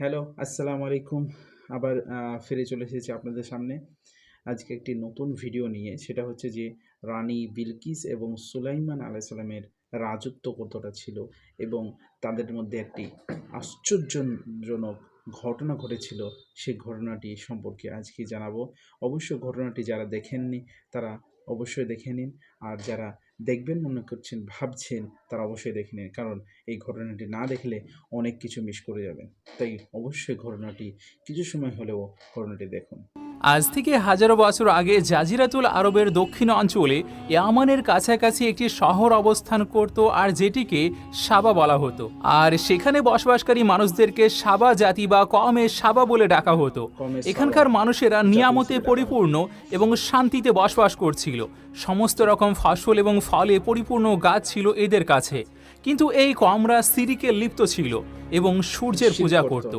Hello, আসসালামু আলাইকুম। আবার ফিরে চলে এসেছি আপনাদের সামনে। আজকে একটি নতুন ভিডিও নিয়ে। সেটা হচ্ছে যে রানী বিলকিস এবং সুলাইমান আলাইহিস সালামের রাজত্ব কতটা ছিল এবং তাদের মধ্যে একটি আশ্চর্যজনক ঘটনা ঘটেছিল। সেই ঘটনাটি সম্পর্কে আজকে জানাব। অবশ্যই ঘটনাটি যারা দেখেননি তারা অবশ্যই দেখে নিন। আর যারা দেখবেন মনে করছেন, ভাবছেন তারা অবশ্যই দেখে নিন। কারণ এই ঘটনাটি না দেখলে অনেক কিছু মিস করে যাবেন। তাই অবশ্যই ঘটনাটি কিছু সময় হলেও ঘটনাটি দেখুন। আজ থেকে হাজারো বছর আগে জাজিরাতুল আরবের দক্ষিণ অঞ্চলে ইয়ামানের কাছাকাছি একটি শহর অবস্থান করত আর যেটিকে সাবা বলা হতো আর সেখানে বসবাসকারী মানুষদেরকে সাবা জাতি বা কমে সাবা বলে ডাকা হতো এখানকার মানুষেরা নিয়ামতে পরিপূর্ণ এবং শান্তিতে বসবাস করছিল সমস্ত রকম ফসল এবং ফলে পরিপূর্ণ গাছ ছিল এদের কাছে। কিন্তু এই কমরা সিরিকে লিপ্ত ছিল এবং সূর্যের পূজা করত,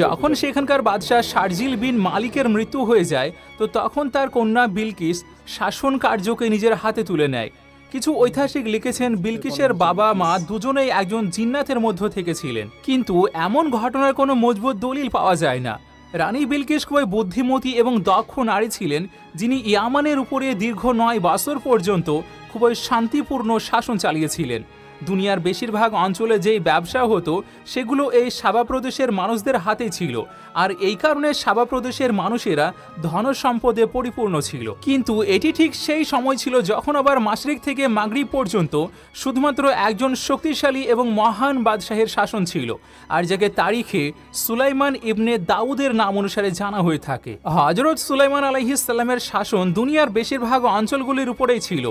যখন সেখানকার বাদশাহ শারজিল বিন মালিকের মৃত্যু হয়ে যায় তো তখন তার কন্যা বিলকিস শাসন কার্যকে নিজের হাতে তুলে নেয়। কিছু ঐতিহাসিক লিখেছেন বিলকিসের বাবা মা দুজনেই একজন জিন্নাতের মধ্য থেকে ছিলেন। কিন্তু এমন ঘটনার কোনো মজবুত দলিল পাওয়া যায় না। রানী বিলকিস খুবই বুদ্ধিমতী এবং দক্ষ নারী ছিলেন যিনি ইয়ামানের উপরে দীর্ঘ নয় বছর পর্যন্ত খুবই শান্তিপূর্ণ শাসন চালিয়েছিলেন। দুনিয়ার বেশিরভাগ অঞ্চলে যেই ব্যবসা হতো, সেগুলো এই সাবা প্রদেশের মানুষদের হাতে ছিল। আর এই কারণে সাবা প্রদেশের মানুষেরা ধন সম্পদে পরিপূর্ণ ছিল। কিন্তু এটি ঠিক সেই সময় ছিল যখন আবার মাশরিক থেকে মাগরিব পর্যন্ত শুধুমাত্র একজন শক্তিশালী এবং মহান বাদশাহের শাসন ছিল, আর যাকে তারিখে সুলাইমান ইবনে দাউদের নাম অনুসারে জানা হয়ে থাকে। হজরত সুলাইমান আলাইহিসাল্লামের শাসন দুনিয়ার বেশিরভাগ অঞ্চলগুলির উপরেই ছিল,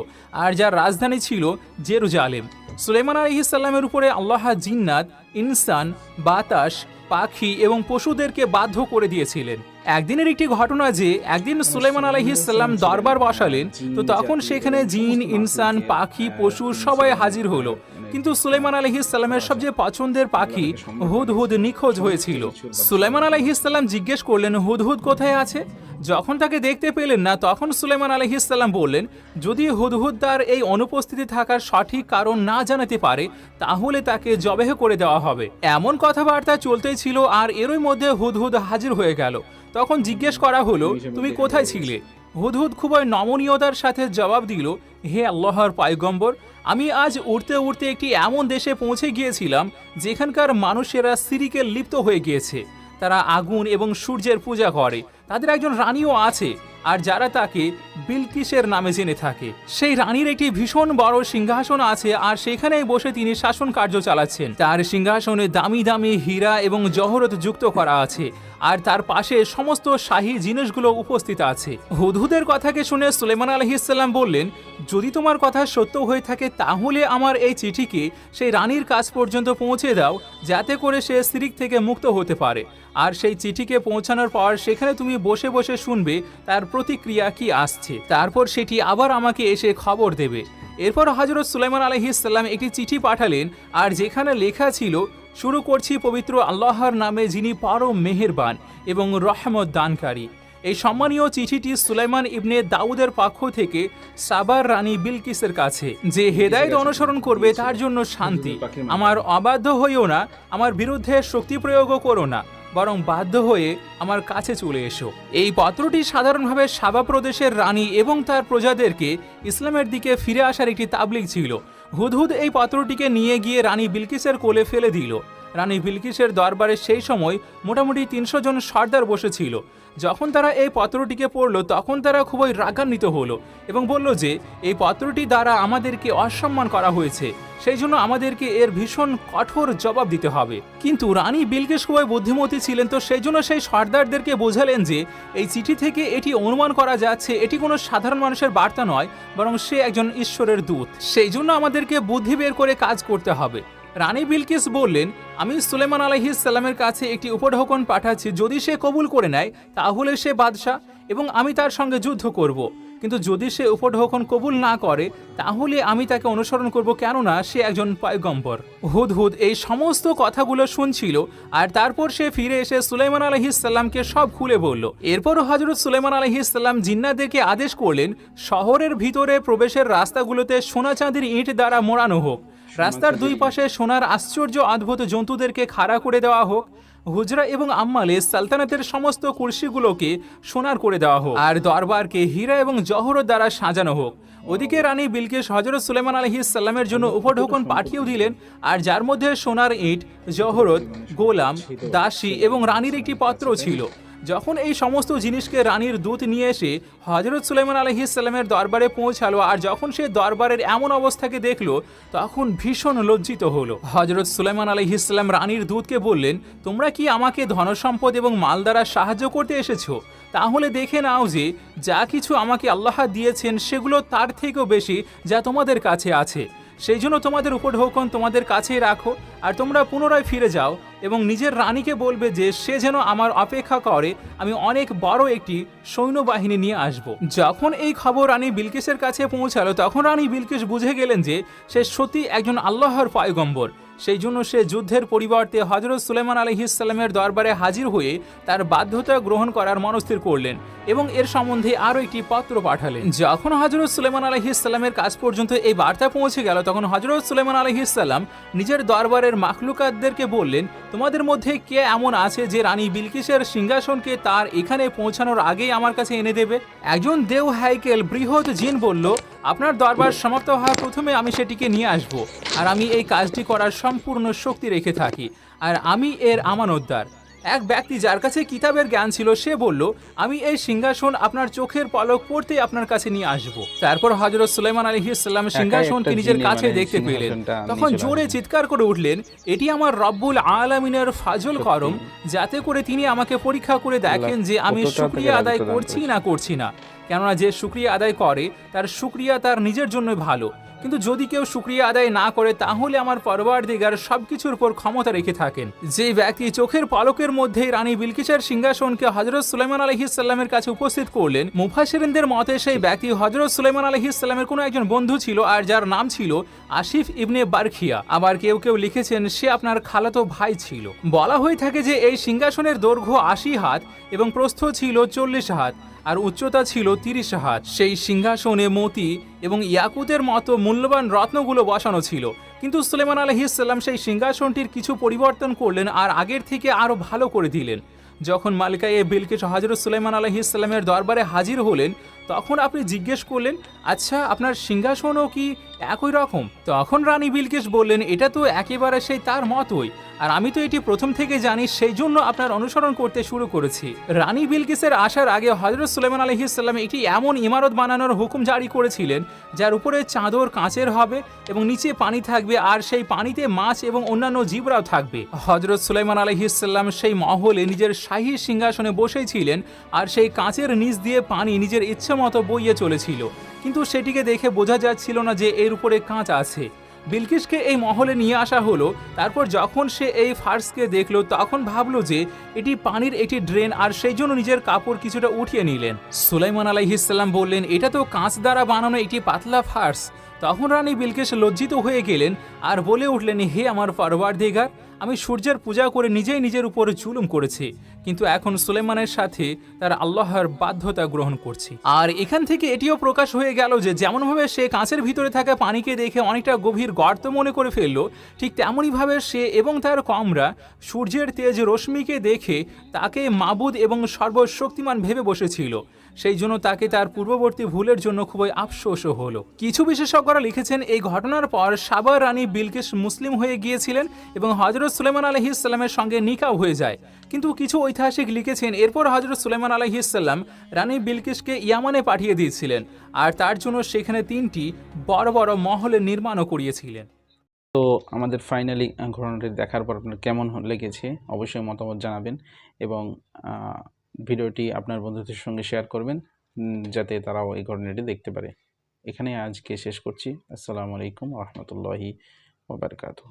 আর যার রাজধানী ছিল জেরুজালেম। সুলাইমান আলহিসাল্লামের উপরে আল্লাহ জিন্নাত, ইনসান, বাতাস, পাখি এবং পশুদেরকে বাধ্য করে দিয়েছিলেন। একদিনের একটি ঘটনা যে একদিন সুলেমান আলহিসাল্লাম দরবার বসালেন, তো তখন সেখানে জিন, ইনসান, পাখি, পশু সবাই হাজির হলো। কিন্তু সুলাইমান আলহিসাল্লামের সবচেয়ে পছন্দের পাখি হুদহুদ নিখোঁজ হয়েছিল। সুলাইমান আলহিসাল্লাম জিজ্ঞেস করলেন, হুদহুদ কোথায় আছে? যখন তাকে দেখতে পেলেন না, তখন সুলাইমান আলহিসাল্লাম বললেন, যদি হুদহুদ তার এই অনুপস্থিতি থাকার সঠিক কারণ না জানাতে পারে, তাহলে তাকে জবেহ করে দেওয়া হবে। এমন কথাবার্তা চলতেই ছিল আর এরই মধ্যে হুদহুদ হাজির হয়ে গেল। তখন জিজ্ঞেস করা হলো, তুমি কোথায় ছিলে? হুদহুদ খুবই নমনীয়তার সাথে জবাব দিল, হে আল্লাহর পায়গম্বর, আমি আজ উড়তে উড়তে একটি এমন দেশে পৌঁছে গিয়েছিলাম যেখানকার মানুষেরা সিরিকে লিপ্ত হয়ে গিয়েছে। তারা আগুন এবং সূর্যের পূজা করে। তাদের একজন রানীও আছে। আর যারা তাকে বিলকিসের নামে জেনে থাকে। সেই রানীর একটি ভীষণ বড় সিংহাসন আছে আর সেখানেই বসে তিনি শাসন কার্য চালাচ্ছেন। তার সিংহাসনে দামি দামি হীরা এবং জহরত যুক্ত করা আছে আর তার পাশে সমস্ত শাহী জিনিসগুলো উপস্থিত আছে। হুদহুদের কথাকে শুনে সুলেমান আলহিসাল্লাম বললেন, যদি তোমার কথা সত্য হয়ে থাকে তাহলে আমার এই চিঠিকে সেই রানীর কাছ পর্যন্ত পৌঁছে দাও, যাতে করে সে সিরিক থেকে মুক্ত হতে পারে। আর সেই চিঠিকে পৌঁছানোর পর সেখানে তুমি বসে বসে শুনবে, তার প্রতিক্রিয়া কি আসছে? তারপর সেটি আবার আমাকে এসে খবর দেবে। এরপর হজরত সুলাইমান আলহিসাল্লাম একটি চিঠি পাঠালেন আর যেখানে লেখা ছিল, শুরু করছি পবিত্র আল্লাহর নামে যিনি পরম মেহেরবান এবং রহমত দানকারী। এই সম্মানীয় চিঠিটি সুলাইমান ইবনে দাউদের পক্ষ থেকে সাবার রানী বিলকিসের কাছে, যে হেদায়েত অনুসরণ করবে তার জন্য শান্তি। আমার অবাধ্য হইও না, আমার বিরুদ্ধে শক্তি প্রয়োগও করো না। বরং বাধ্য হয়ে আমার কাছে চলে এসো। এই পত্রটি সাধারণভাবে সাবা প্রদেশের রানী এবং তার প্রজাদেরকে ইসলামের দিকে ফিরে আসার একটি তাবলিক ছিল। হুদহুদ এই পত্রটিকে নিয়ে গিয়ে রানী বিলকিসের কোলে ফেলে দিল। রানী বিলকিসের দরবারে সেই সময় মোটামুটি তিনশো জন সর্দার বসেছিল। যখন তারা এই পত্রটিকে পড়ল, তখন তারা খুবই রাগান্বিত হলো এবং বলল যে, এই পত্রটি দ্বারা আমাদেরকে অসম্মান করা হয়েছে। সেই জন্য আমাদেরকে এর ভীষণ কঠোর জবাব দিতে হবে। কিন্তু রানী বিলকিস খুবই বুদ্ধিমতী ছিলেন, তো সেই জন্য সেই সর্দারদেরকে বোঝালেন যে, এই চিঠি থেকে এটি অনুমান করা যাচ্ছে, এটি কোনো সাধারণ মানুষের বার্তা নয়, বরং সে একজন ঈশ্বরের দূত। সেই জন্য আমাদেরকে বুদ্ধি বের করে কাজ করতে হবে। রানী বিলকিস বললেন, আমি সুলেমান আলহিসাল্লামের কাছে একটি উপঢৌকন পাঠাচ্ছি, যদি সে কবুল করে নেয়, তাহলে সে বাদশাহ এবং আমি তার সঙ্গে যুদ্ধ করব। কিন্তু যদি সে উপঢৌকন কবুল না করে, তাহলে আমি তাকে অনুসরণ করব কেননা সে একজন পয়গম্বর। হুদহুদ এই সমস্ত কথাগুলো শুনছিল, আর তারপর সে ফিরে এসে সুলাইমান আলহিসাল্লামকে সব খুলে বলল। এরপর হজরত সুলাইমান আলহিসাল্লাম জিন্নাদেরকে আদেশ করলেন, শহরের ভিতরে প্রবেশের রাস্তাগুলোতে সোনা চাঁদির ইট দ্বারা মোড়ানো হোক। রাস্তার দুই পাশে সোনার আশ্চর্য অদ্ভুত জন্তুদেরকে খাড়া করে দেওয়া হোক হুজরা এবং আম্মালে সালতানাতের সমস্ত কুর্সিগুলোকে সোনার করে দেওয়া হোক আর দরবারকে হীরা এবং জহরত দ্বারা সাজানো হোক। ওদিকে রানী বিলকিস হজরত সুলেমান আলহিসাল্লামের জন্য উপঢৌকন পাঠিয়েও দিলেন আর যার মধ্যে সোনার ইট জহরত গোলাম দাসী এবং রানীর একটি পত্র ছিল। যখন এই সমস্ত জিনিসকে রানীর দূত নিয়ে এসে হজরত সুলাইমান আলহিসাল্লামের দরবারে পৌঁছালো আর যখন সে দরবারের এমন অবস্থাকে দেখল, তখন ভীষণ লজ্জিত হলো। হজরত সুলাইমান আলহিসাল্লাম রানীর দূতকে বললেন, তোমরা কি আমাকে ধনসম্পদ এবং মাল দ্বারা সাহায্য করতে এসেছ? তাহলে দেখে নাও যে, যা কিছু আমাকে আল্লাহ দিয়েছেন, সেগুলো তার থেকেও বেশি যা তোমাদের কাছে আছে। সেই জন্য তোমাদের উপঢৌকন তোমাদের কাছেই রাখো, আর তোমরা পুনরায় ফিরে যাও এবং নিজের রানীকে বলবে যে, সে যেন আমার অপেক্ষা করে, আমি অনেক বড় একটি সৈন্যবাহিনী নিয়ে আসব। যখন এই খবর রানী বিলকিসের কাছে পৌঁছালো, তখন রানী বিলকিস বুঝে গেলেন যে, সে সত্যি একজন আল্লাহর পয়গম্বর। সেই জন্য সে যুদ্ধের পরিবর্তে হজরত সুলেমান আলহিসাল্লামের দরবারে হাজির হয়ে তার বাধ্যতা গ্রহণ করার মনস্থির করলেন এবং এর সম্বন্ধে আরও একটি পত্র পাঠালেন। যখন হজরত সুলেমান আলহিসাল্লামের কাছ পর্যন্ত এই বার্তা পৌঁছে গেল, তখন হজরত সুলেমান আলহিসাল্লাম নিজের দরবারের মাখলুকাতদেরকে বললেন তোমাদের মধ্যে কে এমন আছে যে রানী বিলকিসের সিংহাসনকে তার এখানে পৌঁছানোর আগেই আমার কাছে এনে দেবে? একজন দেও হাইকেল বৃহৎ জিন বলল, আপনার দরবার সমাপ্ত হওয়ার প্রথমে আমি সেটিকে নিয়ে আসব, আর আমি এই কাজটি করার সম্পূর্ণ শক্তি রেখে থাকি, আর আমি এর আমানতদার এক ব্যক্তি যার কাছে কিতাবের জ্ঞান ছিল সে বলল আমি এই সিংহাসন আপনার চোখের পলক পড়তে আপনার কাছে নিয়ে আসব। তারপর হজরত সুলাইমান আলী ইসলাম সিংহাসনকে নিজের কাছে মানে দেখতে পেলেন। তখন জোরে চিৎকার করে উঠলেন এটি আমার রব্বুল আলামিনের ফাজল করম যাতে করে তিনি আমাকে পরীক্ষা করে দেখেন যে আমি শুক্রিয়া আদায় করছি না করছি না। কেননা যে শুক্রিয়া আদায় করে তার শুক্রিয়া তার নিজের জন্য ভালো। কিন্তু যদি কেউ শুক্রিয়া আদায় না করে, তাহলে আমার পরবার দিগার সবকিছুর উপর ক্ষমতা রেখে থাকেন। যে ব্যক্তি চোখের পালকের মধ্যেই রানী বিলকিসের সিংহাসনকে হজরত সুলাইমান আলহিসাল্লামের কাছে উপস্থিত করলেন মুফাসিরিনদের মতে সেই ব্যক্তি হজরত সুলাইমান আলহিসাল্লামের কোনো একজন বন্ধু ছিল আর যার নাম ছিল আসিফ ইবনে বারখিয়া। আবার কেউ কেউ লিখেছেন, সে আপনার খালাতো ভাই ছিল। বলা হয়ে থাকে যে এই সিংহাসনের দৈর্ঘ্য আশি হাত এবং প্রস্থ ছিল চল্লিশ হাত। আর উচ্চতা ছিল তিরিশ হাত। সেই সিংহাসনে মতি এবং ইয়াকুতের মতো মূল্যবান রত্নগুলো বসানো ছিল। কিন্তু সুলেমান আলহিসাল্লাম সেই সিংহাসনটির কিছু পরিবর্তন করলেন আর আগের থেকে আরও ভালো করে দিলেন। যখন মালিকা এ বিলকিস হজরত সুলাইমান আলহিসাল্লামের দরবারে হাজির হলেন তখন আপনি জিজ্ঞেস করলেন আচ্ছা আপনার সিংহাসনও কি একই রকম? তখন রানী বিলকিস বললেন, এটা তো একেবারে সেই তার মতোই। আর আমি তো এটি প্রথম থেকে জানি, সেই জন্য আপনার অনুসরণ করতে শুরু করেছি। রানী বিলকিসের আসার আগে হজরত সুলেমান আলহিসাল্লাম একটি এমন ইমারত বানানোর হুকুম জারি করেছিলেন, যার উপরে চাদর কাঁচের হবে এবং নিচে পানি থাকবে, আর সেই পানিতে মাছ এবং অন্যান্য জীবরাও থাকবে। হজরত সুলাইমান আলহিসাল্লাম সেই মহলে নিজের শাহী সিংহাসনে বসেই ছিলেন, আর সেই কাঁচের নিচ দিয়ে পানি নিজের ইচ্ছে মতো বইয়ে চলেছিল, কিন্তু সেটিকে দেখে বোঝা যাচ্ছিল না যে এর উপরে কাঁচ আছে। বিলকিসকে এই মহলে নিয়ে আসা হলো, তারপর যখন সে এই ফার্সকে দেখল, তখন ভাবলো যে এটি পানির একটি ড্রেন আর সেই জন্য নিজের কাপড় কিছুটা উঠিয়ে নিলেন। সুলাইমান আলাইহিসাল্লাম বললেন, এটা তো কাঁচ দ্বারা বানানো একটি পাতলা ফার্স। তখন রানী বিলকিস লজ্জিত হয়ে গেলেন আর বলে উঠলেন, হে আমার পরওয়ারদিগার, আমি সূর্যের পূজা করে নিজেই নিজের উপরে জুলুম করেছি। কিন্তু এখন সুলেমানের সাথে তার আল্লাহর বাধ্যতা গ্রহণ করছি। আর এখান থেকে এটিও প্রকাশ হয়ে গেল যে যেমনভাবে সে কাঁচের ভিতরে থাকা পানিকে দেখে অনেকটা গভীর গর্ত মনে করে ফেলল, ঠিক তেমনইভাবে সে এবং তার কমরা সূর্যের তেজ রশ্মিকে দেখে তাকে মাবুদ এবং সর্বশক্তিমান ভেবে বসেছিল। সেই জন্য তাকে তার পূর্ববর্তী ভুলের জন্য খুবই আফসোসও হলো। কিছু বিশেষজ্ঞরা লিখেছেন, এই ঘটনার পর সাবার রানী বিলকিস মুসলিম হয়ে গিয়েছিলেন এবং হজরত সুলেমান আলহিসাল্লামের সঙ্গে নিকাও হয়ে যায়। কিন্তু কিছু ঐতিহাসিক লিখেছেন, এরপর হজরত সুলেমান আলহিসাল্লাম রানী বিলকিসকে ইয়ামানে পাঠিয়ে দিয়েছিলেন আর তার জন্য সেখানে তিনটি বড় বড় মহলের নির্মাণও করিয়েছিলেন। তো আমাদের ফাইনালি ঘটনাটি দেখার পর আপনার কেমন লেগেছে অবশ্যই মতামত জানাবেন এবং ভিডিওটি আপনার বন্ধুদের সঙ্গে শেয়ার করবেন যাতে তারাও এই ঘটনাটি দেখতে পারে। এখানে আজকে শেষ করছি। আসসালামু আলাইকুম রহমতুল্লাহি ওবরকাতুহ